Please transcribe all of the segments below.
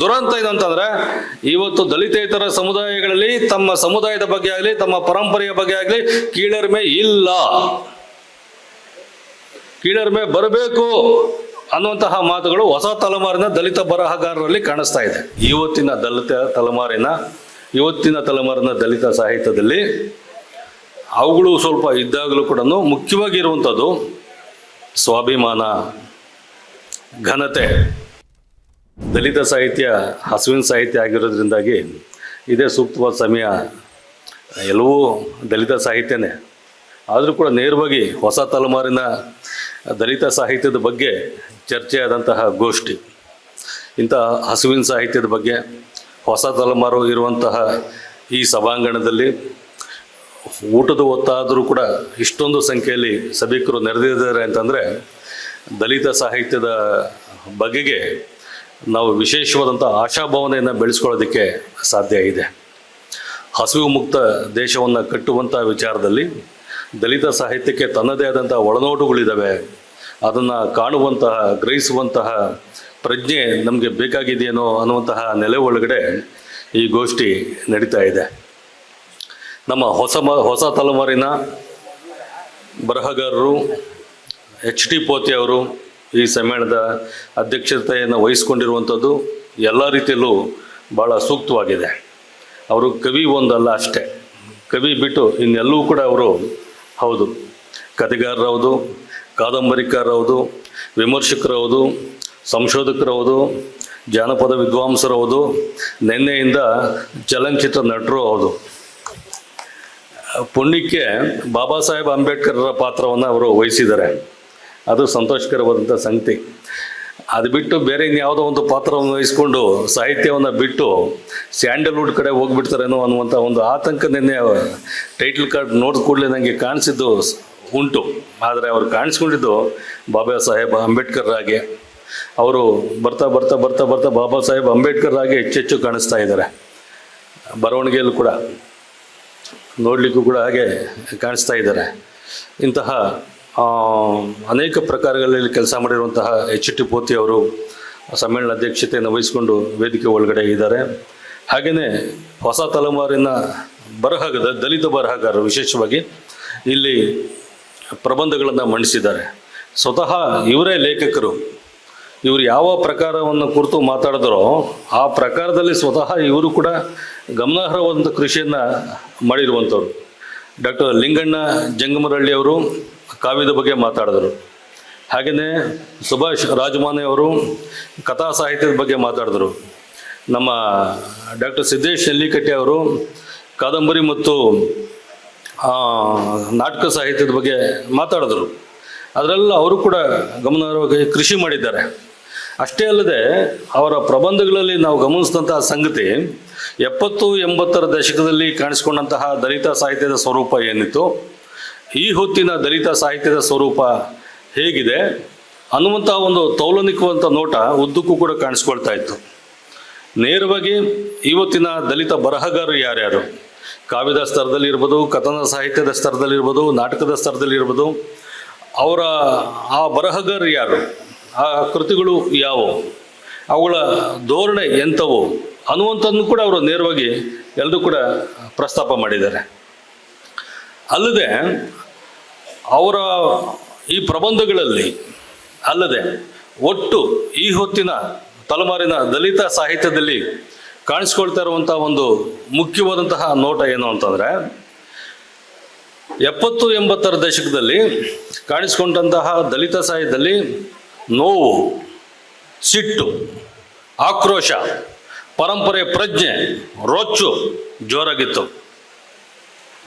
ದುರಂತ ಏನಂತಂದ್ರೆ ಇವತ್ತು ದಲಿತೇತರ ಸಮುದಾಯಗಳಲ್ಲಿ ತಮ್ಮ ಸಮುದಾಯದ ಬಗ್ಗೆ ಆಗಲಿ, ತಮ್ಮ ಪರಂಪರೆಯ ಬಗ್ಗೆ ಆಗಲಿ ಕೀಳರಿಮೆ ಇಲ್ಲ. ಕೀಳರಿಮೆ ಬರಬೇಕು ಅನ್ನುವಂತಹ ಮಾತುಗಳು ಹೊಸ ತಲೆಮಾರಿನ ದಲಿತ ಬರಹಗಾರರಲ್ಲಿ ಕಾಣಿಸ್ತಾ ಇದೆ. ಇವತ್ತಿನ ದಲಿತ ತಲೆಮಾರಿನ, ಇವತ್ತಿನ ತಲೆಮಾರಿನ ದಲಿತ ಸಾಹಿತ್ಯದಲ್ಲಿ ಅವುಗಳು ಸ್ವಲ್ಪ ಇದ್ದಾಗಲೂ ಕೂಡ ಮುಖ್ಯವಾಗಿರುವಂಥದ್ದು ಸ್ವಾಭಿಮಾನ, ಘನತೆ. ದಲಿತ ಸಾಹಿತ್ಯ, ಹಸುವಿನ ಸಾಹಿತ್ಯ ಆಗಿರೋದ್ರಿಂದಾಗಿ ಇದೇ ಸೂಕ್ತವಾದ ಸಮಯ ಎಲ್ಲವೂ ದಲಿತ ಸಾಹಿತ್ಯನೇ. ಆದರೂ ಕೂಡ ನೇರವಾಗಿ ಹೊಸ ತಲೆಮಾರಿನ ದಲಿತ ಸಾಹಿತ್ಯದ ಬಗ್ಗೆ ಚರ್ಚೆಯಾದಂತಹ ಗೋಷ್ಠಿ, ಇಂಥ ಹಸುವಿನ ಸಾಹಿತ್ಯದ ಬಗ್ಗೆ, ಹೊಸ ತಲೆಮಾರು ಇರುವಂತಹ ಈ ಸಭಾಂಗಣದಲ್ಲಿ ಊಟದ ಹೊತ್ತಾದರೂ ಕೂಡ ಇಷ್ಟೊಂದು ಸಂಖ್ಯೆಯಲ್ಲಿ ಸಭಿಕರು ನೆರೆದಿದ್ದಾರೆ ಅಂತಂದರೆ ದಲಿತ ಸಾಹಿತ್ಯದ ಬಗೆಗೆ ನಾವು ವಿಶೇಷವಾದಂಥ ಆಶಾಭಾವನೆಯನ್ನು ಬೆಳೆಸ್ಕೊಳ್ಳೋದಕ್ಕೆ ಸಾಧ್ಯ ಇದೆ. ಹಸಿವು ಮುಕ್ತ ದೇಶವನ್ನು ಕಟ್ಟುವಂಥ ವಿಚಾರದಲ್ಲಿ ದಲಿತ ಸಾಹಿತ್ಯಕ್ಕೆ ತನ್ನದೇ ಆದಂಥ ಒಳನೋಟುಗಳಿದ್ದಾವೆ ಅದನ್ನು ಕಾಣುವಂತಹ, ಗ್ರಹಿಸುವಂತಹ ಪ್ರಜ್ಞೆ ನಮಗೆ ಬೇಕಾಗಿದೆಯೇನೋ ಅನ್ನುವಂತಹ ನೆಲೆ ಒಳಗಡೆ ಈ ಗೋಷ್ಠಿ ನಡೀತಾ ಇದೆ. ನಮ್ಮ ಹೊಸ ಮ, ಹೊಸ ತಲೆಮಾರಿನ ಬರಹಗಾರರು ಎಚ್ ಟಿ ಪೋತಿ ಅವರು ಈ ಸಮ್ಮೇಳನದ ಅಧ್ಯಕ್ಷತೆಯನ್ನು ವಹಿಸಿಕೊಂಡಿರುವಂಥದ್ದು ಎಲ್ಲ ರೀತಿಯಲ್ಲೂ ಭಾಳ ಸೂಕ್ತವಾಗಿದೆ. ಅವರು ಕವಿ ಒಂದಲ್ಲ ಅಷ್ಟೇ. ಕವಿ ಬಿಟ್ಟು ಇನ್ನೆಲ್ಲವೂ ಕೂಡ ಅವರು ಹೌದು, ಕಥೆಗಾರರೌದು, ಕಾದಂಬರಿಕಾರರೌದು, ವಿಮರ್ಶಕರೌದು, ಸಂಶೋಧಕರೌದು, ಜಾನಪದ ವಿದ್ವಾಂಸರೌದು, ನಿನ್ನೆಯಿಂದ ಚಲನಚಿತ್ರ ನಟರು ಹೌದು. ಪುಣ್ಯಕ್ಕೆ ಬಾಬಾ ಸಾಹೇಬ್ ಅಂಬೇಡ್ಕರ್ರ ಪಾತ್ರವನ್ನು ಅವರು ವಹಿಸಿದ್ದಾರೆ. ಅದು ಸಂತೋಷಕರವಾದಂಥ ಸಂಗತಿ. ಅದು ಬಿಟ್ಟು ಬೇರೆ ಇನ್ಯಾವುದೋ ಒಂದು ಪಾತ್ರವನ್ನು ವಹಿಸ್ಕೊಂಡು ಸಾಹಿತ್ಯವನ್ನು ಬಿಟ್ಟು ಸ್ಯಾಂಡಲ್ವುಡ್ ಕಡೆ ಹೋಗ್ಬಿಡ್ತಾರೇನೋ ಅನ್ನುವಂಥ ಒಂದು ಆತಂಕ ನಿನ್ನೆ ಟೈಟಲ್ ಕಾರ್ಡ್ ನೋಡಿದ ಕೂಡಲೇ ನನಗೆ ಕಾಣಿಸಿದ್ದು ಉಂಟು. ಆದರೆ ಅವರು ಕಾಣಿಸ್ಕೊಂಡಿದ್ದು ಬಾಬಾ ಸಾಹೇಬ್ ಅಂಬೇಡ್ಕರ್ ಆಗಿ ಅವರು ಬರ್ತಾ ಬರ್ತಾ ಬರ್ತಾ ಬರ್ತಾ ಬಾಬಾ ಸಾಹೇಬ್ ಅಂಬೇಡ್ಕರ್ ಆಗಿ ಹೆಚ್ಚೆಚ್ಚು ಕಾಣಿಸ್ತಾ ಇದ್ದಾರೆ. ಬರವಣಿಗೆಯಲ್ಲೂ ಕೂಡ, ನೋಡಲಿಕ್ಕೂ ಕೂಡ ಹಾಗೆ ಕಾಣಿಸ್ತಾ ಇದ್ದಾರೆ. ಇಂತಹ ಅನೇಕ ಪ್ರಕಾರಗಳಲ್ಲಿ ಕೆಲಸ ಮಾಡಿರುವಂತಹ ಎಚ್ ಟಿ ಪೋತಿ ಅವರು ಸಮ್ಮೇಳನ ಅಧ್ಯಕ್ಷತೆಯನ್ನು ವಹಿಸಿಕೊಂಡು ವೇದಿಕೆ ಒಳಗಡೆ ಇದ್ದಾರೆ. ಹಾಗೆಯೇ ಹೊಸ ತಲೆಮಾರಿನ ಬರಹಗದ ದಲಿತ ಬರಹಗಾರರು ವಿಶೇಷವಾಗಿ ಇಲ್ಲಿ ಪ್ರಬಂಧಗಳನ್ನು ಮಂಡಿಸಿದ್ದಾರೆ. ಸ್ವತಃ ಇವರೇ ಲೇಖಕರು. ಇವರು ಯಾವ ಪ್ರಕಾರವನ್ನು ಕುರಿತು ಮಾತಾಡಿದ್ರೋ ಆ ಪ್ರಕಾರದಲ್ಲಿ ಸ್ವತಃ ಇವರು ಕೂಡ ಗಮನಾರ್ಹವಾದಂಥ ಕೃಷಿಯನ್ನು ಮಾಡಿರುವಂಥವ್ರು ಡಾಕ್ಟರ್ ಲಿಂಗಣ್ಣ ಜಂಗಮರಳ್ಳಿ ಅವರು ಕಾವ್ಯದ ಬಗ್ಗೆ ಮಾತಾಡಿದರು. ಹಾಗೆಯೇ ಸುಭಾಷ್ ರಾಜಮಾನೆ ಅವರು ಕಥಾ ಸಾಹಿತ್ಯದ ಬಗ್ಗೆ ಮಾತಾಡಿದರು. ನಮ್ಮ ಡಾಕ್ಟರ್ ಸಿದ್ದೇಶ್ ನೆಲ್ಲಿಕಟ್ಟೆ ಅವರು ಕಾದಂಬರಿ ಮತ್ತು ನಾಟಕ ಸಾಹಿತ್ಯದ ಬಗ್ಗೆ ಮಾತಾಡಿದರು. ಅದರೆಲ್ಲ ಅವರು ಕೂಡ ಗಮನಾರ್ಹವಾಗಿ ಕೃಷಿ ಮಾಡಿದ್ದಾರೆ. ಅಷ್ಟೇ ಅಲ್ಲದೆ ಅವರ ಪ್ರಬಂಧಗಳಲ್ಲಿ ನಾವು ಗಮನಿಸಿದಂತಹ ಸಂಗತಿ, ಎಪ್ಪತ್ತು ಎಂಬತ್ತರ ದಶಕದಲ್ಲಿ ಕಾಣಿಸಿಕೊಂಡಂತಹ ದಲಿತ ಸಾಹಿತ್ಯದ ಸ್ವರೂಪ ಏನಿತ್ತು ಈ ಹೊತ್ತಿನ ದಲಿತ ಸಾಹಿತ್ಯದ ಸ್ವರೂಪ ಹೇಗಿದೆ? ಅನ್ನುವಂಥ ಒಂದು ತೌಲನಿಕವಂತ ನೋಟ ಉದ್ದಕ್ಕೂ ಕೂಡ ಕಾಣಿಸ್ಕೊಳ್ತಾ ಇತ್ತು. ನೇರವಾಗಿ ಇವತ್ತಿನ ದಲಿತ ಬರಹಗಾರರು ಯಾರ್ಯಾರು? ಕಾವ್ಯದ ಸ್ತರದಲ್ಲಿ ಇರ್ಬೋದು ಕಥನ ಸಾಹಿತ್ಯದ ಸ್ತರದಲ್ಲಿರ್ಬೋದು, ನಾಟಕದ ಸ್ತರದಲ್ಲಿರ್ಬೋದು, ಅವರ ಆ ಬರಹಗಾರರು ಯಾರು? ಆ ಕೃತಿಗಳು ಯಾವುವು? ಅವುಗಳ ಧೋರಣೆ ಎಂಥವು? ಅನ್ನುವಂಥದ್ದನ್ನು ಕೂಡ ಅವರು ನೇರವಾಗಿ ಎಲ್ಲರೂ ಕೂಡ ಪ್ರಸ್ತಾಪ ಮಾಡಿದ್ದಾರೆ. ಅಲ್ಲದೆ ಅವರ ಈ ಪ್ರಬಂಧಗಳಲ್ಲಿ ಅಲ್ಲದೆ ಒಟ್ಟು ಈ ಹೊತ್ತಿನ ತಲೆಮಾರಿನ ದಲಿತ ಸಾಹಿತ್ಯದಲ್ಲಿ ಕಾಣಿಸ್ಕೊಳ್ತಾ ಇರುವಂತಹ ಒಂದು ಮುಖ್ಯವಾದಂತಹ ನೋಟ ಏನು ಅಂತಂದ್ರೆ, ಎಪ್ಪತ್ತು ಎಂಬತ್ತರ ದಶಕದಲ್ಲಿ ಕಾಣಿಸ್ಕೊಂಡಂತಹ ದಲಿತ ಸಾಹಿತ್ಯದಲ್ಲಿ ನೋವು, ಸಿಟ್ಟು, ಆಕ್ರೋಶ, ಪರಂಪರೆ, ಪ್ರಜ್ಞೆ, ರೊಚ್ಚು ಜೋರಾಗಿತ್ತು.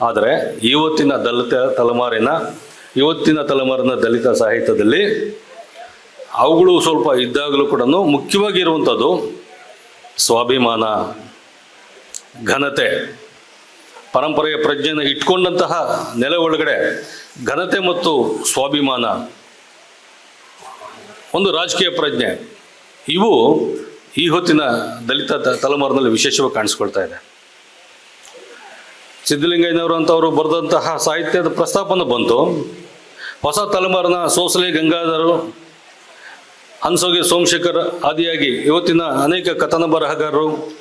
ಆದರೆ ಇವತ್ತಿನ ದಲಿತ ತಲೆಮಾರಿನ ಇವತ್ತಿನ ತಲೆಮಾರಿನ ದಲಿತ ಸಾಹಿತ್ಯದಲ್ಲಿ ಅವುಗಳು ಸ್ವಲ್ಪ ಇದ್ದಾಗಲೂ ಕೂಡ ಮುಖ್ಯವಾಗಿ ಇರುವಂಥದ್ದು ಸ್ವಾಭಿಮಾನ, ಘನತೆ, ಪರಂಪರೆಯ ಪ್ರಜ್ಞೆಯನ್ನು ಇಟ್ಕೊಂಡಂತಹ ನೆಲೆ ಒಳಗಡೆ ಘನತೆ ಮತ್ತು ಸ್ವಾಭಿಮಾನ, ಒಂದು ರಾಜಕೀಯ ಪ್ರಜ್ಞೆ, ಇವು ಈ ಹೊತ್ತಿನ ದಲಿತ ತಲೆಮಾರಿನಲ್ಲಿ ವಿಶೇಷವಾಗಿ ಕಾಣಿಸ್ಕೊಳ್ತಾ ಇದೆ. ಸಿದ್ಧಲಿಂಗಯ್ಯನವರು ಅಂತವರು ಬರೆದಂತಹ ಸಾಹಿತ್ಯದ ಪ್ರಸ್ತಾಪನ ಬಂತು. ಹೊಸ ತಲೆಮಾರಿನ ಸೋಸಲೆ ಗಂಗಾಧರು ಹನ್ಸೋಗಿ ಸೋಮಶೇಖರ್ ಆದಿಯಾಗಿ ಇವತ್ತಿನ ಅನೇಕ ಕಥನ ಬರಹಗಾರರು,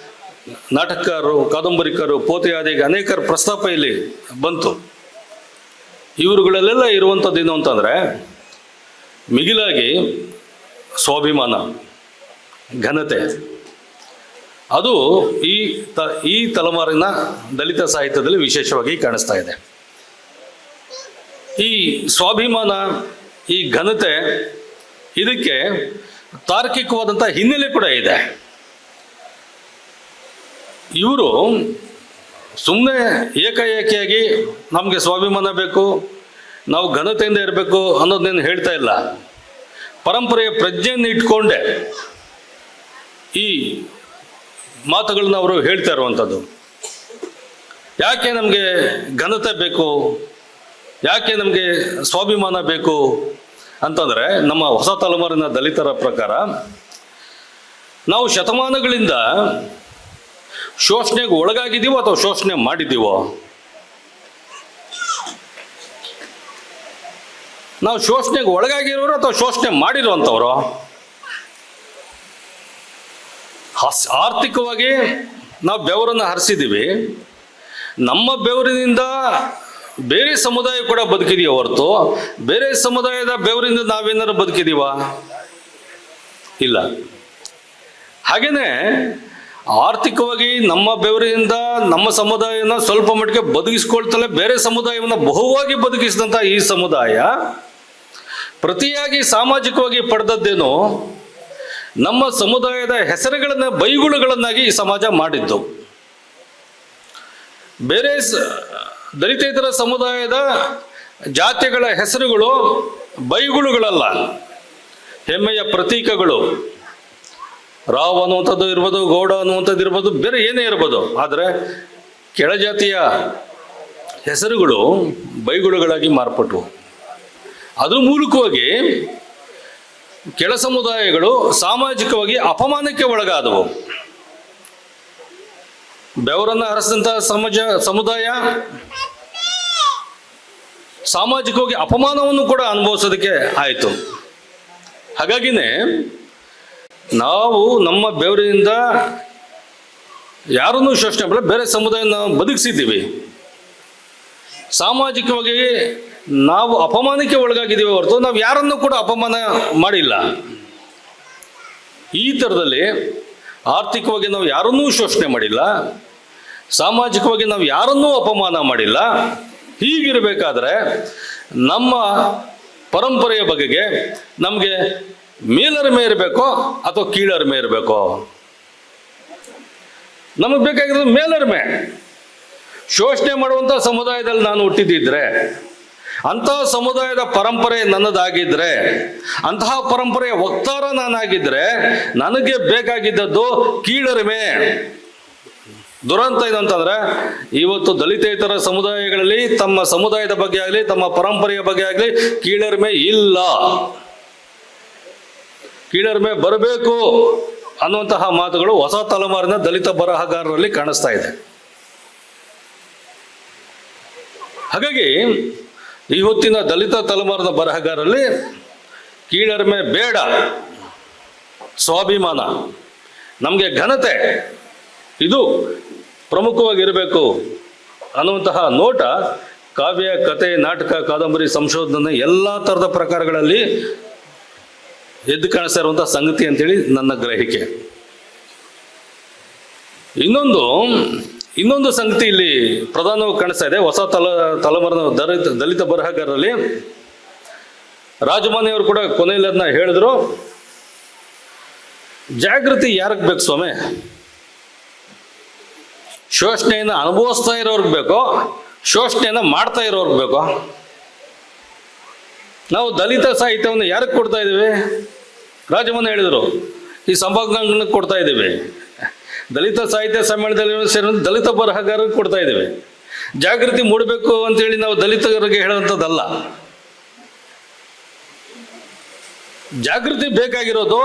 ನಾಟಕಕಾರರು, ಕಾದಂಬರಿಕಾರರು ಪೋತೆ ಆದಿಯಾಗಿ ಅನೇಕರ ಪ್ರಸ್ತಾಪ ಇಲ್ಲಿ ಬಂತು. ಇವರುಗಳಲ್ಲೆಲ್ಲ ಇರುವಂಥದ್ದು ಏನು ಅಂತಂದರೆ, ಮಿಗಿಲಾಗಿ ಸ್ವಾಭಿಮಾನ, ಘನತೆ. ಅದು ಈ ತ, ಈ ತಲೆಮಾರಿನ ದಲಿತ ಸಾಹಿತ್ಯದಲ್ಲಿ ವಿಶೇಷವಾಗಿ ಕಾಣಿಸ್ತಾ ಇದೆ. ಈ ಸ್ವಾಭಿಮಾನ, ಈ ಘನತೆ ಇದಕ್ಕೆ ತಾರ್ಕಿಕವಾದಂಥ ಹಿನ್ನೆಲೆ ಕೂಡ ಇದೆ. ಇವರು ಸುಮ್ಮನೆ ಏಕಾಏಕಿಯಾಗಿ ನಮಗೆ ಸ್ವಾಭಿಮಾನ ಬೇಕು, ನಾವು ಘನತೆಯಿಂದ ಇರಬೇಕು ಅನ್ನೋದನ್ನೇನು ಹೇಳ್ತಾ ಇಲ್ಲ. ಪರಂಪರೆಯ ಪ್ರಜ್ಞೆಯನ್ನು ಇಟ್ಕೊಂಡೆ ಈ ಮಾತುಗಳನ್ನ ಅವರು ಹೇಳ್ತಾ ಇರುವಂಥದ್ದು. ಯಾಕೆ ನಮಗೆ ಘನತೆ ಬೇಕು? ಯಾಕೆ ನಮಗೆ ಸ್ವಾಭಿಮಾನ ಬೇಕು? ಅಂತಂದರೆ ನಮ್ಮ ಹೊಸ ತಲೆಮಾರಿನ ದಲಿತರ ಪ್ರಕಾರ ನಾವು ಶತಮಾನಗಳಿಂದ ಶೋಷಣೆಗೆ ಒಳಗಾಗಿದ್ದೀವೋ ಅಥವಾ ಶೋಷಣೆ ಮಾಡಿದ್ದೀವೋ? ನಾವು ಶೋಷಣೆಗೆ ಒಳಗಾಗಿರೋರು ಅಥವಾ ಶೋಷಣೆ ಮಾಡಿರುವಂಥವ್ರು? ಹಸ್, ಆರ್ಥಿಕವಾಗಿ ನಾವು ಬೆವರನ್ನು ಹರಿಸಿದ್ದೀವಿ ನಮ್ಮ ಬೆವರಿನಿಂದ ಬೇರೆ ಸಮುದಾಯ ಕೂಡ ಬದುಕಿದೆಯೋ ಹೊರತು? ಬೇರೆ ಸಮುದಾಯದ ಬೆವರಿಂದ ನಾವೇನಾದ್ರು ಬದುಕಿದೀವ? ಇಲ್ಲ. ಹಾಗೇನೆ ಆರ್ಥಿಕವಾಗಿ ನಮ್ಮ ಬೆವರಿನಿಂದ ನಮ್ಮ ಸಮುದಾಯನ ಸ್ವಲ್ಪ ಮಟ್ಟಿಗೆ ಬದುಕಿಸ್ಕೊಳ್ತಲೇ ಬೇರೆ ಸಮುದಾಯವನ್ನು ಬಹುವಾಗಿ ಬದುಕಿಸಿದಂಥ ಈ ಸಮುದಾಯ ಪ್ರತಿಯಾಗಿ ಸಾಮಾಜಿಕವಾಗಿ ಪಡೆದದ್ದೇನು? ನಮ್ಮ ಸಮುದಾಯದ ಹೆಸರುಗಳನ್ನ ಬೈಗುಳುಗಳನ್ನಾಗಿ ಈ ಸಮಾಜ ಮಾಡಿದ್ದು. ಬೇರೆ ದಲಿತೇತರ ಸಮುದಾಯದ ಜಾತಿಗಳ ಹೆಸರುಗಳು ಬೈಗುಳುಗಳಲ್ಲ. ಹೆಮ್ಮೆಯ ಪ್ರತೀಕಗಳು. ರಾವ್ ಅನ್ನುವಂಥದ್ದು ಇರ್ಬೋದು, ಗೌಡ ಅನ್ನುವಂಥದ್ದು ಇರ್ಬೋದು, ಬೇರೆ ಏನೇ ಇರ್ಬೋದು. ಆದರೆ ಕೆಳಜಾತಿಯ ಹೆಸರುಗಳು ಬೈಗುಳುಗಳಾಗಿ ಮಾರ್ಪಟ್ಟವು ಅದ್ರ ಮೂಲಕವಾಗಿ ಕೆಳ ಸಮುದಾಯಗಳು ಸಾಮಾಜಿಕವಾಗಿ ಅಪಮಾನಕ್ಕೆ ಒಳಗಾದವು. ಬೆವರನ್ನು ಹರಿಸಿದಂತಹ ಸಮಾಜ, ಸಮುದಾಯ ಸಾಮಾಜಿಕವಾಗಿ ಅಪಮಾನವನ್ನು ಕೂಡ ಅನುಭವಿಸೋದಕ್ಕೆ ಆಯಿತು. ಹಾಗಾಗಿನೇ ನಾವು ನಮ್ಮ ಬೆವರಿನಿಂದ ಯಾರನ್ನೂ ಶೋಷಣೆ ಬೇರೆ ಸಮುದಾಯ ನಾವು ಬದುಕಿಸಿದ್ದೀವಿ. ಸಾಮಾಜಿಕವಾಗಿ ನಾವು ಅಪಮಾನಕ್ಕೆ ಒಳಗಾಗಿದ್ದೀವಿ ಹೊರತು ನಾವು ಯಾರನ್ನು ಕೂಡ ಅಪಮಾನ ಮಾಡಿಲ್ಲ. ಈ ಥರದಲ್ಲಿ ಆರ್ಥಿಕವಾಗಿ ನಾವು ಯಾರನ್ನೂ ಶೋಷಣೆ ಮಾಡಿಲ್ಲ. ಸಾಮಾಜಿಕವಾಗಿ ನಾವು ಯಾರನ್ನೂ ಅಪಮಾನ ಮಾಡಿಲ್ಲ. ಹೀಗಿರಬೇಕಾದ್ರೆ ನಮ್ಮ ಪರಂಪರೆಯ ಬಗೆಗೆ ನಮಗೆ ಮೇಲರಿಮೆ ಇರಬೇಕೋ ಅಥವಾ ಕೀಳರಿಮೆ ಇರಬೇಕೋ? ನಮಗೆ ಬೇಕಾಗಿರೋದು ಮೇಲರಿಮೆ ಶೋಷಣೆ ಮಾಡುವಂಥ ಸಮುದಾಯದಲ್ಲಿ ನಾನು ಹುಟ್ಟಿದ್ದಿದ್ರೆ ಅಂತಹ ಸಮುದಾಯದ ಪರಂಪರೆ ನನ್ನದಾಗಿದ್ರೆ, ಅಂತಹ ಪರಂಪರೆಯ ವಕ್ತಾರ ನಾನಾಗಿದ್ರೆ, ನನಗೆ ಬೇಕಾಗಿದ್ದದ್ದು ಕೀಳರಿಮೆ. ದುರಂತ ಏನಂತಂದ್ರೆ, ಇವತ್ತು ದಲಿತೇತರ ಸಮುದಾಯಗಳಲ್ಲಿ, ತಮ್ಮ ಸಮುದಾಯದ ಬಗ್ಗೆ ಆಗಲಿ, ತಮ್ಮ ಪರಂಪರೆಯ ಬಗ್ಗೆ ಆಗಲಿ ಕೀಳರಿಮೆ ಇಲ್ಲ. ಕೀಳರಿಮೆ ಬರಬೇಕು ಅನ್ನುವಂತಹ ಮಾತುಗಳು ಹೊಸ ತಲೆಮಾರಿನ ದಲಿತ ಬರಹಗಾರರಲ್ಲಿ ಕಾಣಿಸ್ತಾ ಇದೆ. ಹಾಗಾಗಿ ಈ ಹೊತ್ತಿನ ದಲಿತ ತಲೆಮಾರದ ಬರಹಗಾರರಲ್ಲಿ ಕೀಳರಿಮೆ ಬೇಡ, ಸ್ವಾಭಿಮಾನ. ನಮಗೆ ಘನತೆ, ಇದು ಪ್ರಮುಖವಾಗಿರಬೇಕು ಅನ್ನುವಂತಹ ನೋಟ, ಕಾವ್ಯ, ಕತೆ, ನಾಟಕ, ಕಾದಂಬರಿ, ಸಂಶೋಧನೆ ಎಲ್ಲ ಥರದ ಪ್ರಕಾರಗಳಲ್ಲಿ ಎದ್ದು ಕಾಣಿಸ್ತಾ ಸಂಗತಿ ಅಂತೇಳಿ ನನ್ನ ಗ್ರಹಿಕೆ. ಇನ್ನೊಂದು ಇನ್ನೊಂದು ಸಂಗತಿ ಇಲ್ಲಿ ಪ್ರಧಾನವಾಗಿ ಕಾಣಿಸ್ತಾ ಇದೆ. ಹೊಸ ತಲ, ತಲೆಮಾರಿನ ದಲಿತ ದಲಿತ ಬರಹಗಾರರಲ್ಲಿ ರಾಜಮಾನಿಯವರು ಕೂಡ ಕೊನೆಯಲ್ಲಿ ಅದನ್ನ ಹೇಳಿದ್ರು. ಜಾಗೃತಿ ಯಾರಿಗೆ ಬೇಕು ಸ್ವಾಮಿ? ಶೋಷಣೆಯನ್ನು ಅನುಭವಿಸ್ತಾ ಇರೋರ್ಗೆ ಬೇಕೋ? ಶೋಷಣೆಯನ್ನು ಮಾಡ್ತಾ ಇರೋರ್ಗೆ ಬೇಕೋ? ನಾವು ದಲಿತ ಸಾಹಿತ್ಯವನ್ನು ಯಾರಿಗೆ ಕೊಡ್ತಾ ಇದ್ದೀವಿ? ರಾಜಮನ್ನ ಹೇಳಿದರು. ಈ ಸಂಭಾಗಣಕ್ಕೆ ಕೊಡ್ತಾ ಇದ್ದೀವಿ. ದಲಿತ ಸಾಹಿತ್ಯ ಸಮ್ಮೇಳನದಲ್ಲಿ ಸೇರಿದಂತೆ ದಲಿತ ಬರಹಗಾರರಿಗೆ ಕೊಡ್ತಾ ಇದ್ದೇವೆ. ಜಾಗೃತಿ ಮೂಡಬೇಕು ಅಂತೇಳಿ ನಾವು ದಲಿತರಿಗೆ ಹೇಳುವಂಥದ್ದಲ್ಲ. ಜಾಗೃತಿ ಬೇಕಾಗಿರೋದು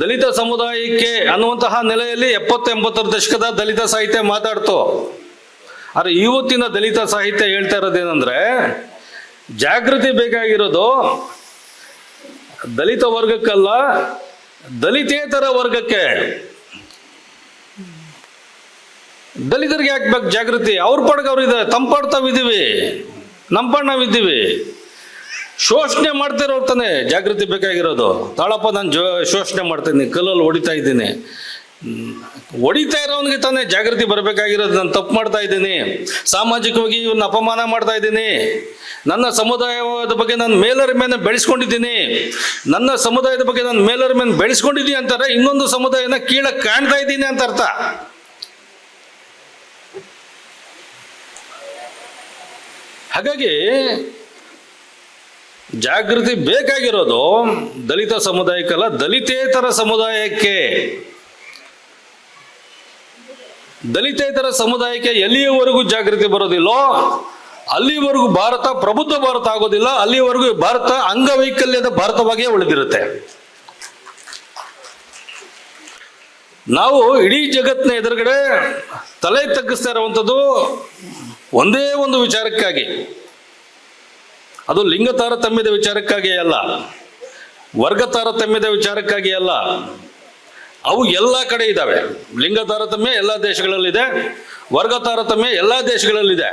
ದಲಿತ ಸಮುದಾಯಕ್ಕೆ ಅನ್ನುವಂತಹ ನೆಲೆಯಲ್ಲಿ ಎಪ್ಪತ್ತು ಎಂಬತ್ತರ ದಶಕದ ದಲಿತ ಸಾಹಿತ್ಯ ಮಾತಾಡ್ತು. ಆದರೆ ಇವತ್ತಿನ ದಲಿತ ಸಾಹಿತ್ಯ ಹೇಳ್ತಾ ಇರೋದೇನಂದ್ರೆ ಜಾಗೃತಿ ಬೇಕಾಗಿರೋದು ದಲಿತ ವರ್ಗಕ್ಕಲ್ಲ, ದಲಿತೇತರ ವರ್ಗಕ್ಕೆ. ದಲಿತರಿಗೆ ಹಾಕ್ಬೇಕು ಬೇಕು ಜಾಗೃತಿ? ಅವ್ರ ಪಾಡ್ಗೆ ಅವ್ರು ಇದ್ದಾರೆ ತಮ್ಮ ನಾವಿದ್ದೀವಿ ಶೋಷಣೆ ಮಾಡ್ತಿರೋರು ತಾನೆ ಜಾಗೃತಿ ಬೇಕಾಗಿರೋದು. ತಾಳಪ್ಪ, ನಾನು ಜೋ ಶೋಷಣೆ ಮಾಡ್ತೀನಿ, ಕಲ್ಲಲ್ಲಿ ಹೊಡಿತಾ ಇದ್ದೀನಿ. ಹೊಡಿತಾ ಇರೋನಿಗೆ ತಾನೇ ಜಾಗೃತಿ ಬರಬೇಕಾಗಿರೋದು. ನಾನು ತಪ್ಪು ಮಾಡ್ತಾ ಇದ್ದೀನಿ. ಸಾಮಾಜಿಕವಾಗಿ ಇವನ್ನ ಅಪಮಾನ ಮಾಡ್ತಾ ಇದ್ದೀನಿ. ನನ್ನ ಸಮುದಾಯದ ಬಗ್ಗೆ ನಾನು ಮೇಲರ ಮೇಲೆ ಬೆಳೆಸ್ಕೊಂಡಿದ್ದೀನಿ. ನನ್ನ ಸಮುದಾಯದ ಬಗ್ಗೆ ನಾನು ಮೇಲರ ಮೇಲೆ ಬೆಳೆಸ್ಕೊಂಡಿದ್ದೀನಿ ಅಂತಾರೆ. ಇನ್ನೊಂದು ಸಮುದಾಯನ ಕೀಳಕ್ಕೆ ಕಾಣ್ತಾ ಇದ್ದೀನಿ ಅಂತ ಅರ್ಥ. ಹಾಗಾಗಿ ಜಾಗೃತಿ ಬೇಕಾಗಿರೋದು ದಲಿತ ಸಮುದಾಯಕ್ಕಲ್ಲ ದಲಿತೇತರ ಸಮುದಾಯಕ್ಕೆ. ದಲಿತೇತರ ಸಮುದಾಯಕ್ಕೆ ಎಲ್ಲಿಯವರೆಗೂ ಜಾಗೃತಿ ಬರೋದಿಲ್ಲೋ ಅಲ್ಲಿವರೆಗೂ ಭಾರತ ಪ್ರಬುದ್ಧ ಭಾರತ ಆಗೋದಿಲ್ಲ, ಅಲ್ಲಿವರೆಗೂ ಭಾರತ ಅಂಗವೈಕಲ್ಯದ ಭಾರತವಾಗಿಯೇ ಉಳಿದಿರುತ್ತೆ. ನಾವು ಇಡೀ ಜಗತ್ತಿನ ಎದುರುಗಡೆ ತಲೆ ತಗ್ಗಿಸ್ತಾ ಇರುವಂಥದ್ದು ಒಂದೇ ಒಂದು ವಿಚಾರಕ್ಕಾಗಿ. ಅದು ಲಿಂಗ ತಾರತಮ್ಯದ ವಿಚಾರಕ್ಕಾಗಿ ಅಲ್ಲ, ವರ್ಗ ತಾರತಮ್ಯದ ವಿಚಾರಕ್ಕಾಗಿ ಅಲ್ಲ. ಅವು ಎಲ್ಲ ಕಡೆ ಇದ್ದಾವೆ. ಲಿಂಗ ತಾರತಮ್ಯ ಎಲ್ಲ ದೇಶಗಳಲ್ಲಿದೆ, ವರ್ಗ ತಾರತಮ್ಯ ಎಲ್ಲ ದೇಶಗಳಲ್ಲಿದೆ.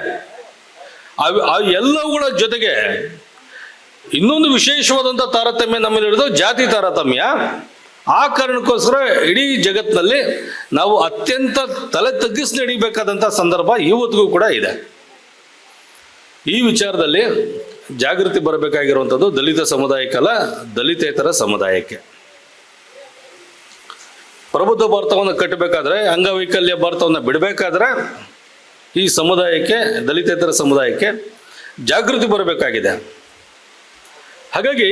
ಅವು ಎಲ್ಲವುಗಳ ಜೊತೆಗೆ ಇನ್ನೊಂದು ವಿಶೇಷವಾದಂಥ ತಾರತಮ್ಯ ನಮ್ಮಲ್ಲಿ ಹಿಡಿದು ಜಾತಿ ತಾರತಮ್ಯ ಆ ಕಾರಣಕ್ಕೋಸ್ಕರ ಇಡೀ ಜಗತ್ತಿನಲ್ಲಿ ನಾವು ಅತ್ಯಂತ ತಲೆ ತಗ್ಗಿಸಿ ನಡಿಬೇಕಾದಂಥ ಸಂದರ್ಭ ಇವತ್ತಿಗೂ ಕೂಡ ಇದೆ. ಈ ವಿಚಾರದಲ್ಲಿ ಜಾಗೃತಿ ಬರಬೇಕಾಗಿರುವಂಥದ್ದು ದಲಿತ ಸಮುದಾಯಕ್ಕಲ್ಲ ದಲಿತೇತರ ಸಮುದಾಯಕ್ಕೆ. ಪ್ರಬುದ್ಧ ಭಾರತವನ್ನು ಕಟ್ಟಬೇಕಾದ್ರೆ, ಅಂಗವೈಕಲ್ಯ ಭಾರತವನ್ನು ಬಿಡಬೇಕಾದ್ರೆ ಈ ಸಮುದಾಯಕ್ಕೆ, ದಲಿತೇತರ ಸಮುದಾಯಕ್ಕೆ ಜಾಗೃತಿ ಬರಬೇಕಾಗಿದೆ. ಹಾಗಾಗಿ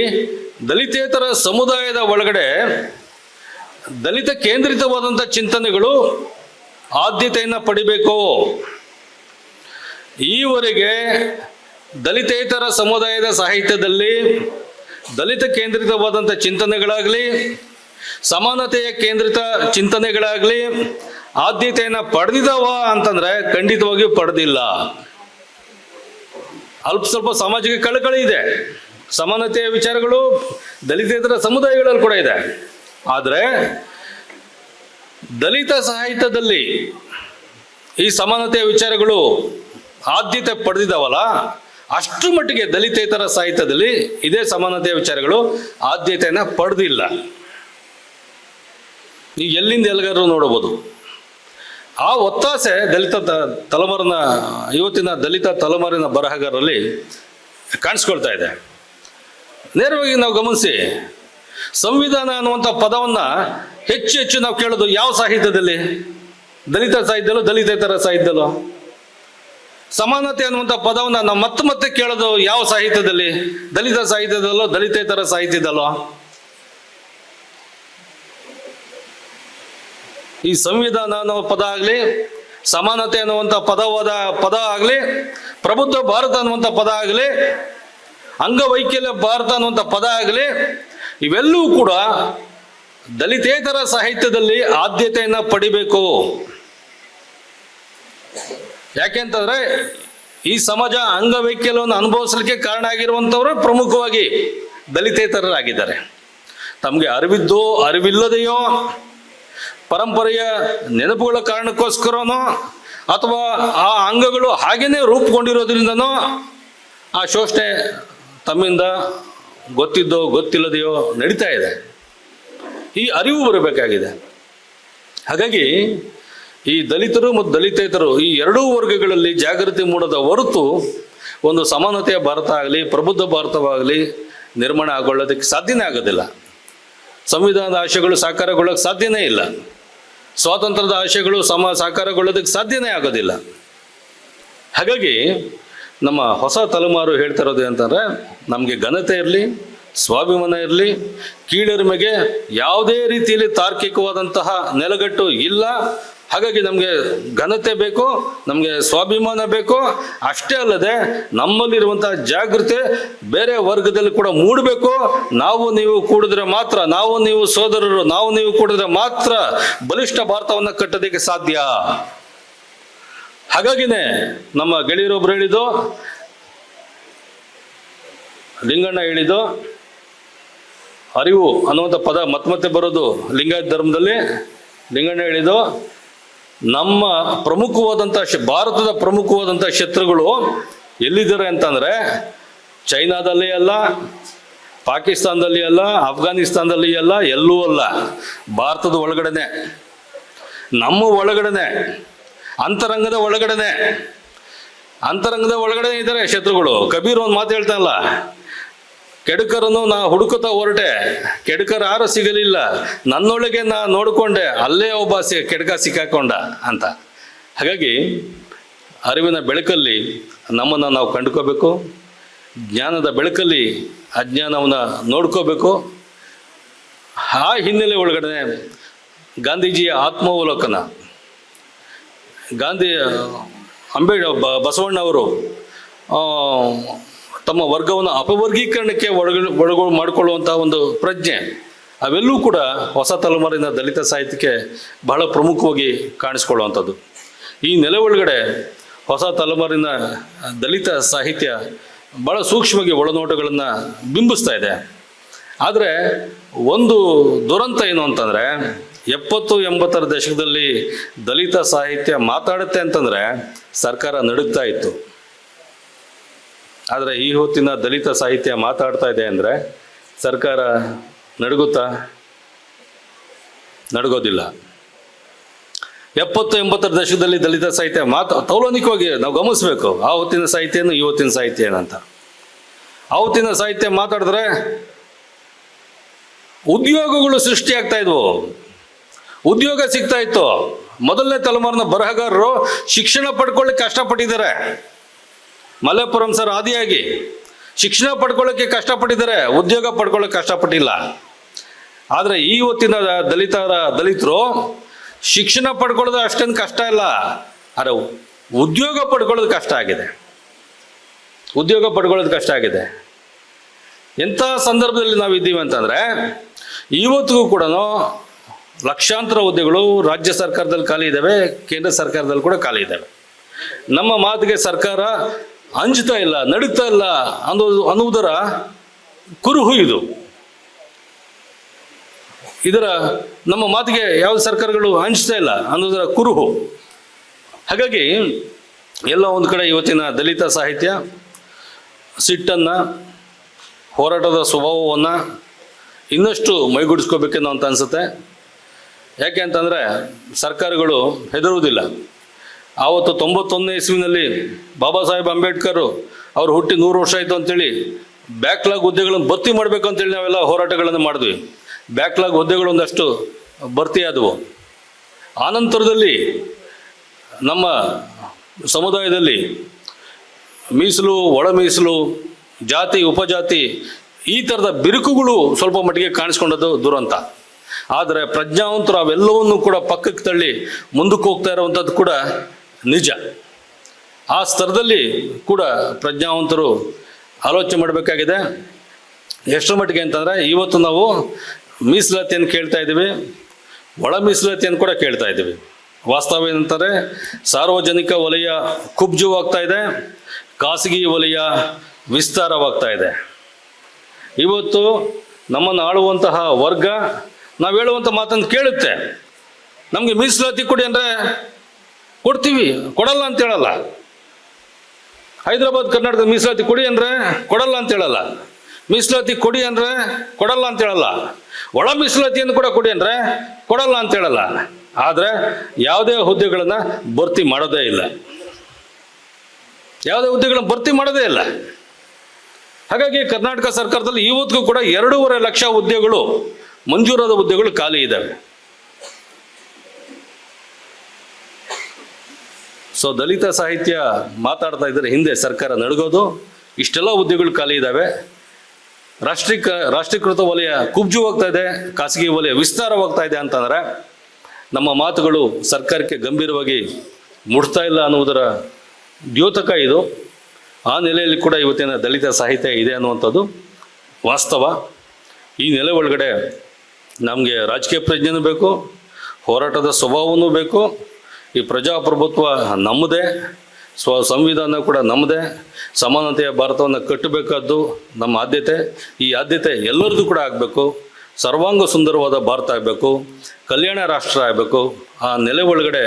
ದಲಿತೇತರ ಸಮುದಾಯದ ಒಳಗಡೆ ದಲಿತ ಕೇಂದ್ರಿತವಾದಂಥ ಚಿಂತನೆಗಳು ಆದ್ಯತೆಯನ್ನು ಪಡಿಬೇಕು. ಈವರೆಗೆ ದಲಿತೇತರ ಸಮುದಾಯದ ಸಾಹಿತ್ಯದಲ್ಲಿ ದಲಿತ ಕೇಂದ್ರಿತವಾದಂಥ ಚಿಂತನೆಗಳಾಗಲಿ, ಸಮಾನತೆಯ ಕೇಂದ್ರಿತ ಚಿಂತನೆಗಳಾಗಲಿ ಆದ್ಯತೆಯನ್ನು ಪಡೆದಿದ್ದಾವ ಅಂತಂದ್ರೆ ಖಂಡಿತವಾಗಿಯೂ ಪಡೆದಿಲ್ಲ. ಅಲ್ಪ ಸ್ವಲ್ಪ ಸಾಮಾಜಿಕ ಕಳಕಳಿ ಇದೆ. ಸಮಾನತೆಯ ವಿಚಾರಗಳು ದಲಿತೇತರ ಸಮುದಾಯಗಳಲ್ಲಿ ಕೂಡ ಇದೆ. ಆದರೆ ದಲಿತ ಸಾಹಿತ್ಯದಲ್ಲಿ ಈ ಸಮಾನತೆಯ ವಿಚಾರಗಳು ಆದ್ಯತೆ ಪಡೆದಿದ್ದಾವಲ್ಲ, ಅಷ್ಟು ಮಟ್ಟಿಗೆ ದಲಿತೇತರ ಸಾಹಿತ್ಯದಲ್ಲಿ ಇದೇ ಸಮಾನತೆಯ ವಿಚಾರಗಳು ಆದ್ಯತೆಯನ್ನು ಪಡೆದಿಲ್ಲ. ನೀವು ಎಲ್ಲಿಂದ ಎಲ್ಲಿಗಾದ್ರೂ ನೋಡಬಹುದು. ಆ ಒತ್ತಾಸೆ ದಲಿತ ತಲೆಮಾರಿನ, ಇವತ್ತಿನ ದಲಿತ ತಲೆಮಾರಿನ ಬರಹಗಾರರಲ್ಲಿ ಕಾಣಿಸ್ಕೊಳ್ತಾ ಇದೆ. ನೇರವಾಗಿ ನಾವು ಗಮನಿಸಿ ಸಂವಿಧಾನ ಅನ್ನುವಂಥ ಪದವನ್ನ ಹೆಚ್ಚು ಹೆಚ್ಚು ನಾವು ಕೇಳೋದು ಯಾವ ಸಾಹಿತ್ಯದಲ್ಲಿ? ದಲಿತ ಸಾಹಿತ್ಯದಲ್ಲೋ ದಲಿತೇತರ ಸಾಹಿತ್ಯದಲ್ಲೋ? ಸಮಾನತೆ ಅನ್ನುವಂಥ ಪದವನ್ನ ನಾವು ಮತ್ತೆ ಮತ್ತೆ ಕೇಳೋದು ಯಾವ ಸಾಹಿತ್ಯದಲ್ಲಿ? ದಲಿತ ಸಾಹಿತ್ಯದಲ್ಲೋ ದಲಿತೇತರ ಸಾಹಿತ್ಯದಲ್ಲೋ? ಈ ಸಂವಿಧಾನ ಅನ್ನೋ ಪದ ಆಗಲಿ, ಸಮಾನತೆ ಅನ್ನುವಂಥ ಪದವಾದ ಪದ ಆಗಲಿ, ಪ್ರಭುತ್ವ ಭಾರತ ಅನ್ನುವಂಥ ಪದ ಆಗಲಿ, ಅಂಗವೈಕಲ್ಯ ಭಾರತ ಅನ್ನುವಂಥ ಪದ ಆಗಲಿ ಇವೆಲ್ಲವೂ ಕೂಡ ದಲಿತೇತರ ಸಾಹಿತ್ಯದಲ್ಲಿ ಆದ್ಯತೆಯನ್ನು ಪಡಿಬೇಕು. ಯಾಕೆಂತಂದ್ರೆ ಈ ಸಮಾಜ ಅಂಗವೈಕಲ್ಯವನ್ನು ಅನುಭವಿಸಲಿಕ್ಕೆ ಕಾರಣ ಆಗಿರುವಂಥವರು ಪ್ರಮುಖವಾಗಿ ದಲಿತೇತರರಾಗಿದ್ದಾರೆ. ತಮಗೆ ಅರಿವಿದ್ದೋ ಅರಿವಿಲ್ಲದೆಯೋ, ಪರಂಪರೆಯ ನೆನಪುಗಳ ಕಾರಣಕ್ಕೋಸ್ಕರನೋ, ಅಥವಾ ಆ ಅಂಗಗಳು ಹಾಗೇನೆ ರೂಪುಗೊಂಡಿರೋದ್ರಿಂದನೋ, ಆ ಶೋಷಣೆ ತಮ್ಮಿಂದ ಗೊತ್ತಿದ್ದೋ ಗೊತ್ತಿಲ್ಲದೆಯೋ ನಡೀತಾ ಇದೆ. ಈ ಅರಿವು ಬರಬೇಕಾಗಿದೆ. ಹಾಗಾಗಿ ಈ ದಲಿತರು ಮತ್ತು ದಲಿತೇತರು ಈ ಎರಡೂ ವರ್ಗಗಳಲ್ಲಿ ಜಾಗೃತಿ ಮೂಡದ ಹೊರತು ಒಂದು ಸಮಾನತೆಯ ಭಾರತ ಆಗಲಿ, ಪ್ರಬುದ್ಧ ಭಾರತವಾಗಲಿ ನಿರ್ಮಾಣ ಆಗೊಳ್ಳೋದಕ್ಕೆ ಸಾಧ್ಯನೇ ಆಗೋದಿಲ್ಲ. ಸಂವಿಧಾನದ ಆಶಯಗಳು ಸಾಕಾರಗೊಳ್ಳೋಕೆ ಸಾಧ್ಯನೇ ಇಲ್ಲ. ಸ್ವಾತಂತ್ರ್ಯದ ಆಶಯಗಳು ಸಮ, ಸಾಕಾರಗೊಳ್ಳೋದಕ್ಕೆ ಸಾಧ್ಯನೇ ಆಗೋದಿಲ್ಲ. ಹಾಗಾಗಿ ನಮ್ಮ ಹೊಸ ತಲೆಮಾರು ಹೇಳ್ತಾ ಇರೋದು ಅಂತಂದರೆ ನಮಗೆ ಘನತೆ ಇರಲಿ, ಸ್ವಾಭಿಮಾನ ಇರಲಿ, ಕೀಳರಿಮೆಗೆ ಯಾವುದೇ ರೀತಿಯಲ್ಲಿ ತಾರ್ಕಿಕವಾದಂತಹ ನೆಲಗಟ್ಟು ಇಲ್ಲ. ಹಾಗಾಗಿ ನಮಗೆ ಘನತೆ ಬೇಕು, ನಮಗೆ ಸ್ವಾಭಿಮಾನ ಬೇಕು. ಅಷ್ಟೇ ಅಲ್ಲದೆ ನಮ್ಮಲ್ಲಿರುವಂತಹ ಜಾಗೃತಿ ಬೇರೆ ವರ್ಗದಲ್ಲಿ ಕೂಡ ಮೂಡಬೇಕು. ನಾವು ನೀವು ಕೂಡಿದ್ರೆ ಮಾತ್ರ, ನಾವು ನೀವು ಸೋದರರು, ನಾವು ನೀವು ಕೂಡಿದ್ರೆ ಮಾತ್ರ ಬಲಿಷ್ಠ ಭಾರತವನ್ನು ಕಟ್ಟೋದಕ್ಕೆ ಸಾಧ್ಯ. ಹಾಗಾಗಿನೇ ನಮ್ಮ ಗೆಳೆಯರೊಬ್ರು ಹೇಳಿದ್ದು, ಲಿಂಗಣ್ಣ ಹೇಳಿದ್ದು, ಅರಿವು ಅನ್ನುವಂಥ ಪದ ಮತ್ತೆ ಮತ್ತೆ ಬರೋದು ಲಿಂಗಾಯತ ಧರ್ಮದಲ್ಲಿ. ಲಿಂಗಣ್ಣ ಹೇಳಿದ್ದು, ನಮ್ಮ ಪ್ರಮುಖವಾದಂಥ ಭಾರತದ ಪ್ರಮುಖವಾದಂಥ ಶತ್ರುಗಳು ಎಲ್ಲಿದ್ದಾರೆ ಅಂತಂದರೆ, ಚೈನಾದಲ್ಲಿ ಅಲ್ಲ, ಪಾಕಿಸ್ತಾನದಲ್ಲಿ ಅಲ್ಲ ಅಫ್ಘಾನಿಸ್ತಾನದಲ್ಲಿ ಅಲ್ಲ, ಎಲ್ಲೂ ಅಲ್ಲ, ಭಾರತದ ಒಳಗಡೆನೆ. ನಮ್ಮ ಒಳಗಡೆನೆ ಅಂತರಂಗದ ಒಳಗಡೆನೆ. ಅಂತರಂಗದ ಒಳಗಡೆ ಇದ್ದಾರೆ ಶತ್ರುಗಳು. ಕಬೀರ್ ಒಂದು ಮಾತು ಹೇಳ್ತಾನಲ್ಲ, ಕೆಡುಕರನ್ನು ನಾ ಹುಡುಕುತ್ತಾ ಹೊರಟೆ, ಕೆಡುಕರ ಯಾರು ಸಿಗಲಿಲ್ಲ. ನನ್ನೊಳಗೆ ನಾ ನೋಡಿಕೊಂಡೆ, ಅಲ್ಲೇ ಒಬ್ಬ ಸಿ, ಕೆಡಕ ಸಿಕ್ಕಾಕೊಂಡ ಅಂತ. ಹಾಗಾಗಿ ಅರಿವಿನ ಬೆಳಕಲ್ಲಿ ನಮ್ಮನ್ನು ನಾವು ಕಂಡುಕೋಬೇಕು, ಜ್ಞಾನದ ಬೆಳಕಲ್ಲಿ ಅಜ್ಞಾನವನ್ನು ನೋಡ್ಕೋಬೇಕು. ಆ ಹಿನ್ನೆಲೆ ಒಳಗಡೆ ಗಾಂಧೀಜಿಯ ಆತ್ಮಾವಲೋಕನ. ಗಾಂಧಿ ಅಂಬೇ ಬಸವಣ್ಣ ಅವರು ತಮ್ಮ ವರ್ಗವನ್ನು ಅಪವರ್ಗೀಕರಣಕ್ಕೆ ಒಳಗ ಒಳಗೊ ಮಾಡಿಕೊಳ್ಳುವಂಥ ಒಂದು ಪ್ರಜ್ಞೆ, ಅವೆಲ್ಲೂ ಕೂಡ ಹೊಸ ತಲೆಮಾರಿನ ದಲಿತ ಸಾಹಿತ್ಯಕ್ಕೆ ಬಹಳ ಪ್ರಮುಖವಾಗಿ ಕಾಣಿಸ್ಕೊಳ್ಳುವಂಥದ್ದು. ಈ ನೆಲೆ ಒಳಗಡೆ ಹೊಸ ತಲೆಮಾರಿನ ದಲಿತ ಸಾಹಿತ್ಯ ಭಾಳ ಸೂಕ್ಷ್ಮವಾಗಿ ಒಳನೋಟಗಳನ್ನು ಬಿಂಬಿಸ್ತಾ ಇದೆ. ಆದರೆ ಒಂದು ದುರಂತ ಏನು ಅಂತಂದರೆ ಎಪ್ಪತ್ತು ಎಂಬತ್ತರ ದಶಕದಲ್ಲಿ ದಲಿತ ಸಾಹಿತ್ಯ ಮಾತಾಡುತ್ತೆ ಅಂತಂದರೆ ಸರ್ಕಾರ ನಡುಗ್ತಾ ಇತ್ತು. ಆದರೆ ಈ ಹೊತ್ತಿನ ದಲಿತ ಸಾಹಿತ್ಯ ಮಾತಾಡ್ತಾ ಇದೆ ಅಂದರೆ ಸರ್ಕಾರ ನಡುಗುತ್ತಾ? ನಡುಗೋದಿಲ್ಲ. ಎಪ್ಪತ್ತು ಎಂಬತ್ತರ ದಶಕದಲ್ಲಿ ದಲಿತ ಸಾಹಿತ್ಯ ಮಾತು, ತೌಲನಿಕವಾಗಿ ನಾವು ಗಮನಿಸ್ಬೇಕು. ಆ ಹೊತ್ತಿನ ಸಾಹಿತ್ಯನು ಈ ಹೊತ್ತಿನ ಸಾಹಿತ್ಯ ಏನಂತ. ಹೊತ್ತಿನ ಸಾಹಿತ್ಯ ಮಾತಾಡಿದ್ರೆ ಉದ್ಯೋಗಗಳು ಸೃಷ್ಟಿಯಾಗ್ತಾ ಇದ್ವು. ಉದ್ಯೋಗ ಸಿಗ್ತಾ ಇತ್ತು. ಮೊದಲನೇ ತಲೆಮಾರಿನ ಬರಹಗಾರರು ಶಿಕ್ಷಣ ಪಡ್ಕೊಳ್ಳಿಕ್ಕೆ ಕಷ್ಟಪಟ್ಟಿದ್ದಾರೆ. ಮಲ್ಲಪುರಂ ಸರ್ ಆದಿಯಾಗಿ ಶಿಕ್ಷಣ ಪಡ್ಕೊಳ್ಳೋಕ್ಕೆ ಕಷ್ಟಪಟ್ಟಿದ್ದಾರೆ, ಉದ್ಯೋಗ ಪಡ್ಕೊಳ್ಳೋಕೆ ಕಷ್ಟಪಟ್ಟಿಲ್ಲ. ಆದರೆ ಹೊತ್ತಿನ ದಲಿತರ, ದಲಿತರು ಶಿಕ್ಷಣ ಪಡ್ಕೊಳ್ಳೋದು ಅಷ್ಟೊಂದು ಕಷ್ಟ ಇಲ್ಲ ಆದರೆ ಉದ್ಯೋಗ ಪಡ್ಕೊಳ್ಳೋದು ಕಷ್ಟ ಆಗಿದೆ. ಉದ್ಯೋಗ ಪಡ್ಕೊಳ್ಳೋದು ಕಷ್ಟ ಆಗಿದೆ. ಎಂಥ ಸಂದರ್ಭದಲ್ಲಿ ನಾವು ಇದ್ದೀವಿ ಅಂತಂದರೆ, ಇವತ್ತಿಗೂ ಕೂಡ ಲಕ್ಷಾಂತರ ಹುದ್ದೆಗಳು ರಾಜ್ಯ ಸರ್ಕಾರದಲ್ಲಿ ಖಾಲಿ ಇದ್ದಾವೆ ಕೇಂದ್ರ ಸರ್ಕಾರದಲ್ಲಿ ಕೂಡ ಖಾಲಿ ಇದ್ದಾವೆ ನಮ್ಮ ಮಾತಿಗೆ ಸರ್ಕಾರ ಅಂಜ್ತಾ ಇಲ್ಲ, ನಡೀತಾ ಇಲ್ಲ ಅನ್ನೋದು ಅನ್ನುವುದರ ಕುರುಹು ಇದು. ಇದರ ನಮ್ಮ ಮಾತಿಗೆ ಯಾವ ಸರ್ಕಾರಗಳು ಹಂಚ್ತಾ ಇಲ್ಲ ಅನ್ನೋದರ ಕುರುಹು. ಹಾಗಾಗಿ ಎಲ್ಲ ಒಂದು ಕಡೆ ಇವತ್ತಿನ ದಲಿತ ಸಾಹಿತ್ಯ, ಸಿಟ್ಟನ್ನು, ಹೋರಾಟದ ಸ್ವಭಾವವನ್ನು ಇನ್ನಷ್ಟು ಮೈಗೂಡಿಸ್ಕೋಬೇಕೆನ್ನೋ ಅಂತ ಅನಿಸುತ್ತೆ. ಯಾಕೆ ಅಂತಂದರೆ ಸರ್ಕಾರಗಳು ಹೆದರುವುದಿಲ್ಲ. ಆವತ್ತು ತೊಂಬತ್ತೊಂದನೇ ಇಸ್ವಿನಲ್ಲಿ ಬಾಬಾ ಸಾಹೇಬ್ ಅಂಬೇಡ್ಕರ್ ಅವ್ರು ಹುಟ್ಟಿ ನೂರು ವರ್ಷ ಆಯಿತು ಅಂತೇಳಿ ಬ್ಯಾಕ್ಲಾಗ್ ಹುದ್ದೆಗಳನ್ನು ಭರ್ತಿ ಮಾಡಬೇಕು ಅಂತೇಳಿ ನಾವೆಲ್ಲ ಹೋರಾಟಗಳನ್ನು ಮಾಡಿದ್ವಿ. ಬ್ಯಾಕ್ಲಾಗ್ ಹುದ್ದೆಗಳು ಒಂದಷ್ಟು ಭರ್ತಿ ಆದವು. ಆನಂತರದಲ್ಲಿ ನಮ್ಮ ಸಮುದಾಯದಲ್ಲಿ ಮೀಸಲು ಒಳ ಮೀಸಲು ಜಾತಿ, ಉಪಜಾತಿ ಈ ಥರದ ಬಿರುಕುಗಳು ಸ್ವಲ್ಪ ಮಟ್ಟಿಗೆ ಕಾಣಿಸ್ಕೊಂಡದ್ದು ದುರಂತ. ಆದರೆ ಪ್ರಜ್ಞಾವಂತರು ಅವೆಲ್ಲವನ್ನು ಕೂಡ ಪಕ್ಕಕ್ಕೆ ತಳ್ಳಿ ಮುಂದಕ್ಕೆ ಹೋಗ್ತಾ ಇರುವಂಥದ್ದು ಕೂಡ ನಿಜ. ಆ ಸ್ತರದಲ್ಲಿ ಕೂಡ ಪ್ರಜ್ಞಾವಂತರು ಆಲೋಚನೆ ಮಾಡಬೇಕಾಗಿದೆ. ಎಷ್ಟರ ಮಟ್ಟಿಗೆ ಅಂತಂದರೆ ಇವತ್ತು ನಾವು ಮೀಸಲಾತಿಯನ್ನು ಕೇಳ್ತಾ ಇದ್ದೀವಿ. ಒಳ ಮೀಸಲಾತಿಯನ್ನು ಕೂಡ ಕೇಳ್ತಾ ಇದ್ದೀವಿ. ವಾಸ್ತವ ಏನಂತಾರೆ, ಸಾರ್ವಜನಿಕ ವಲಯ ಕುಬ್ಜವಾಗ್ತಾ ಇದೆ, ಖಾಸಗಿ ವಲಯ ವಿಸ್ತಾರವಾಗ್ತಾ ಇದೆ. ಇವತ್ತು ನಮ್ಮನ್ನು ಆಳುವಂತಹ ವರ್ಗ ನಾವು ಹೇಳುವಂಥ ಮಾತನ್ನು ಕೇಳುತ್ತೆ. ನಮಗೆ ಮೀಸಲಾತಿ ಕೊಡಿ ಅಂದರೆ ಕೊಡ್ತೀವಿ, ಕೊಡಲ್ಲ ಅಂತ ಹೇಳಲ್ಲ. ಹೈದರಾಬಾದ್, ಕರ್ನಾಟಕದ ಮೀಸಲಾತಿ ಕೊಡಿ ಅಂದರೆ ಕೊಡಲ್ಲ ಅಂತ ಹೇಳಲ್ಲ. ಮೀಸಲಾತಿ ಕೊಡಿ ಅಂದರೆ ಕೊಡಲ್ಲ ಅಂತ ಹೇಳಲ್ಲ. ಒಳ ಮೀಸಲಾತಿಯನ್ನು ಕೂಡ ಕೊಡಿ ಅಂದರೆ ಕೊಡಲ್ಲ ಅಂತ ಹೇಳಲ್ಲ. ಆದರೆ ಯಾವುದೇ ಹುದ್ದೆಗಳನ್ನು ಭರ್ತಿ ಮಾಡೋದೇ ಇಲ್ಲ. ಯಾವುದೇ ಹುದ್ದೆಗಳನ್ನು ಭರ್ತಿ ಮಾಡೋದೇ ಇಲ್ಲ. ಹಾಗಾಗಿ ಕರ್ನಾಟಕ ಸರ್ಕಾರದಲ್ಲಿ ಇವತ್ತಿಗೂ ಕೂಡ ಎರಡೂವರೆ ಲಕ್ಷ ಹುದ್ದೆಗಳು ಮಂಜೂರಾದ ಹುದ್ದೆಗಳು ಖಾಲಿ ಇದ್ದಾವೆ ಸೊ ದಲಿತ ಸಾಹಿತ್ಯ ಮಾತಾಡ್ತಾ ಇದ್ದಾರೆ ಹಿಂದೆ ಸರ್ಕಾರ ನಡಗೋದು, ಇಷ್ಟೆಲ್ಲ ಹುದ್ದೆಗಳು ಖಾಲಿ ಇದ್ದಾವೆ ರಾಷ್ಟ್ರೀಕ, ರಾಷ್ಟ್ರೀಕೃತ ವಲಯ ಕುಬ್ಜು ಹೋಗ್ತಾ ಇದೆ, ಖಾಸಗಿ ವಲಯ ವಿಸ್ತಾರವಾಗ್ತಾ ಇದೆ ಅಂತಂದರೆ ನಮ್ಮ ಮಾತುಗಳು ಸರ್ಕಾರಕ್ಕೆ ಗಂಭೀರವಾಗಿ ಮುಟ್ತಾ ಇಲ್ಲ ಅನ್ನುವುದರ ದ್ಯೋತಕ ಇದು. ಆ ನೆಲೆಯಲ್ಲಿ ಕೂಡ ಇವತ್ತಿನ ದಲಿತ ಸಾಹಿತ್ಯ ಇದೆ ಅನ್ನುವಂಥದ್ದು ವಾಸ್ತವ. ಈ ನೆಲೆ ಒಳಗಡೆ ನಮಗೆ ರಾಜಕೀಯ ಪ್ರಜ್ಞೆನೂ ಬೇಕು, ಹೋರಾಟದ ಸ್ವಭಾವವೂ ಬೇಕು. ಈ ಪ್ರಜಾಪ್ರಭುತ್ವ ನಮ್ಮದೇ, ಸ್ವ ಸಂವಿಧಾನ ಕೂಡ ನಮ್ಮದೇ. ಸಮಾನತೆಯ ಭಾರತವನ್ನು ಕಟ್ಟಬೇಕಾದ್ದು ನಮ್ಮ ಆದ್ಯತೆ. ಈ ಆದ್ಯತೆ ಎಲ್ಲರದ್ದು ಕೂಡ ಆಗಬೇಕು. ಸರ್ವಾಂಗ ಸುಂದರವಾದ ಭಾರತ ಆಗಬೇಕು, ಕಲ್ಯಾಣ ರಾಷ್ಟ್ರ ಆಗಬೇಕು, ಆ ನೆಲೆ ಒಳಗಡೆ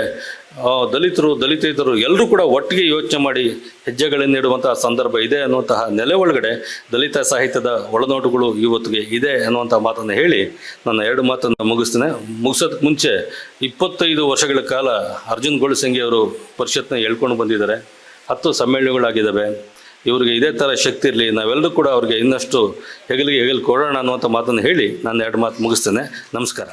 ದಲಿತರು, ದಲಿತೇತರು ಎಲ್ಲರೂ ಕೂಡ ಒಟ್ಟಿಗೆ ಯೋಚನೆ ಮಾಡಿ ಹೆಜ್ಜೆಗಳನ್ನಿಡುವಂತಹ ಸಂದರ್ಭ ಇದೆ ಅನ್ನುವಂತಹ ನೆಲೆ ಒಳಗಡೆ ದಲಿತ ಸಾಹಿತ್ಯದ ಒಳನೋಟಗಳು ಇವತ್ತಿಗೆ ಇದೆ ಅನ್ನುವಂಥ ಮಾತನ್ನು ಹೇಳಿ ನನ್ನ ಎರಡು ಮಾತನ್ನು ಮುಗಿಸ್ತೇನೆ. ಮುಗಿಸೋದಕ್ಕೆ ಮುಂಚೆ ಇಪ್ಪತ್ತೈದು ವರ್ಷಗಳ ಕಾಲ ಅರ್ಜುನ್ ಗೋಳಸಂಗಿ ಅವರು ಪರಿಷತ್ನ ಹೇಳ್ಕೊಂಡು ಬಂದಿದ್ದಾರೆ. ಹತ್ತು ಸಮ್ಮೇಳನಗಳಾಗಿದ್ದಾವೆ. ಇವರಿಗೆ ಇದೇ ಥರ ಶಕ್ತಿ ಇರಲಿ ನಾವೆಲ್ಲರೂ ಕೂಡ ಅವ್ರಿಗೆ ಇನ್ನಷ್ಟು ಹೆಗಲಿಗೆ ಹೆಗಲು ಕೊಡೋಣ ಅನ್ನುವಂಥ ಮಾತನ್ನು ಹೇಳಿ ನಾನು ಎರಡು ಮಾತು ಮುಗಿಸ್ತೇನೆ. ನಮಸ್ಕಾರ.